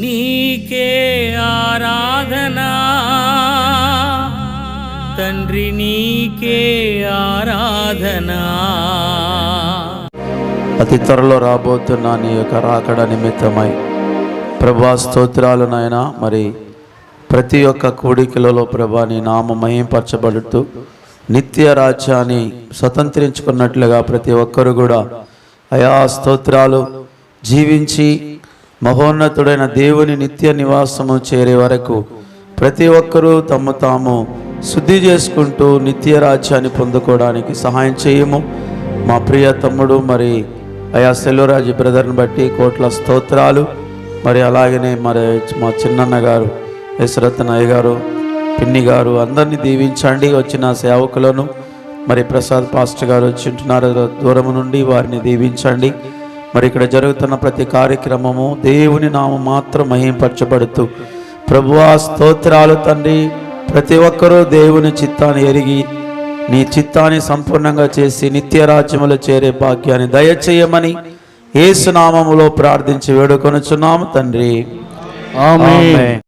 నీకే ఆరాధనా. తండ్రి నీకే ఆరాధనా. అతి త్వరలో రాబోతున్న నీ యొక్క రాకడ నిమిత్తమై ప్రభా స్తోత్రాలు నాయన. మరి ప్రతి ఒక్క కూడికలలో ప్రభా నీ నామ మహింపరచబడుతూ నిత్య రాజ్యాన్ని స్వతంత్రించుకున్నట్లుగా ప్రతి ఒక్కరు కూడా అయా స్తోత్రాలు జీవించి మహోన్నతుడైన దేవుని నిత్య నివాసము చేరే వరకు ప్రతి ఒక్కరూ తమ తాము శుద్ధి చేసుకుంటూ నిత్య రాజ్యాన్ని పొందుకోవడానికి సహాయం చేయము. మా ప్రియ తమ్ముడు మరి అయా సెల్వరాజు బ్రదర్ని బట్టి కోట్ల స్తోత్రాలు. మరి అలాగనే మరి మా చిన్నన్న గారు యశ్రతనయ్య గారు పిన్ని గారు అందరినీ దీవించండి వచ్చిన సేవకులను. మరి ప్రసాద్ పాస్టర్ గారు వచ్చింటున్నారు దూరం నుండి వారిని దీవించండి. మరి ఇక్కడ జరుగుతున్న ప్రతి కార్యక్రమము దేవుని నామం మాత్రం మహింపరచబడుతూ ప్రభువా స్తోత్రాలు తండ్రి ప్రతి ఒక్కరూ దేవుని చిత్తాన్ని ఎరిగి నీ చిత్తాన్ని సంపూర్ణంగా చేసి నిత్య రాజ్యములో చేరే భాగ్యాన్ని దయచేయమని ఏసునామములో ప్రార్థించి వేడుకొనుచున్నాము తండ్రి. ఆమేన్.